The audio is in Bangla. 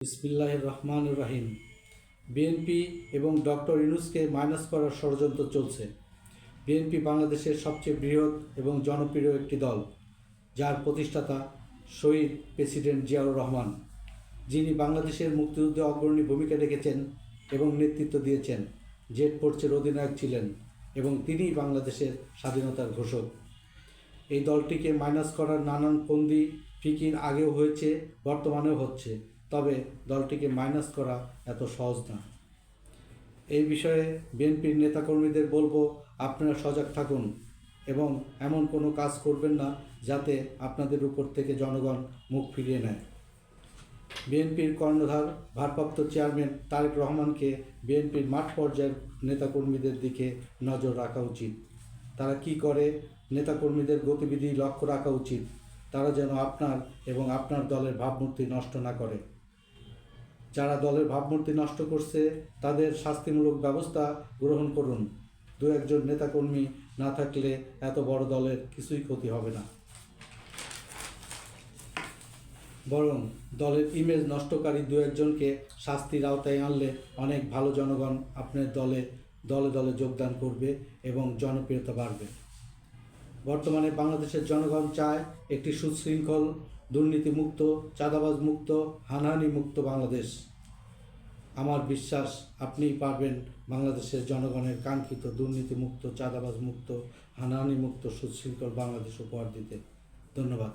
বিসমিল্লাহ রহমান রাহিম। বিএনপি এবং ডক্টর ইউনুসকে মাইনাস করার ষড়যন্ত্র চলছে। বিএনপি বাংলাদেশের সবচেয়ে বৃহৎ এবং জনপ্রিয় একটি দল, যার প্রতিষ্ঠাতা শহীদ প্রেসিডেন্ট জিয়াউর রহমান, যিনি বাংলাদেশের মুক্তিযুদ্ধে অগ্রণী ভূমিকা রেখেছেন এবং নেতৃত্ব দিয়েছেন, জেট ফোর্সের অধিনায়ক ছিলেন এবং তিনিই বাংলাদেশের স্বাধীনতার ঘোষক। এই দলটিকে মাইনাস করার নানান ফন্দি ফিকির আগেও হয়েছে, বর্তমানেও হচ্ছে। তবে দলটিকে মাইনাস করা এত সহজ না। এই বিষয়ে বিএনপির নেতাকর্মীদের বলব, আপনারা সজাগ থাকুন এবং এমন কোনো কাজ করবেন না যাতে আপনাদের উপর থেকে জনগণ মুখ ফিরিয়ে নেয়। বিএনপির কর্ণধার ভারপ্রাপ্ত চেয়ারম্যান তারেক রহমানকে বিএনপির মাঠ পর্যায়ের নেতাকর্মীদের দিকে নজর রাখা উচিত। তারা কি করে? নেতাকর্মীদের গতিবিধি লক্ষ্য রাখা উচিত। তারা যেন আপনার এবং আপনার দলের ভাবমূর্তি নষ্ট না করে। যারা দলের ভাবমূর্তি নষ্ট করছে, তাদের শাস্তিমূলক ব্যবস্থা গ্রহণ করুন। দু একজন নেতাকর্মী না থাকলে এত বড় দলের কিছুই ক্ষতি হবে না। বরং দলের ইমেজ নষ্টকারী দু একজনকে শাস্তির আওতায় আনলে অনেক ভালো জনগণ আপনার দলে দলে দলে যোগদান করবে এবং জনপ্রিয়তা বাড়বে। বর্তমানে বাংলাদেশের জনগণ চায় একটি সুশৃঙ্খল দুর্নীতিমুক্ত চাঁদাবাজ মুক্ত হানাহানি মুক্ত বাংলাদেশ। আমার বিশ্বাস, আপনিই পারবেন বাংলাদেশের জনগণের কাঙ্ক্ষিত দুর্নীতিমুক্ত চাঁদাবাজ মুক্ত হানাহানি মুক্ত সুশৃঙ্খল বাংলাদেশ উপহার দিতে। ধন্যবাদ।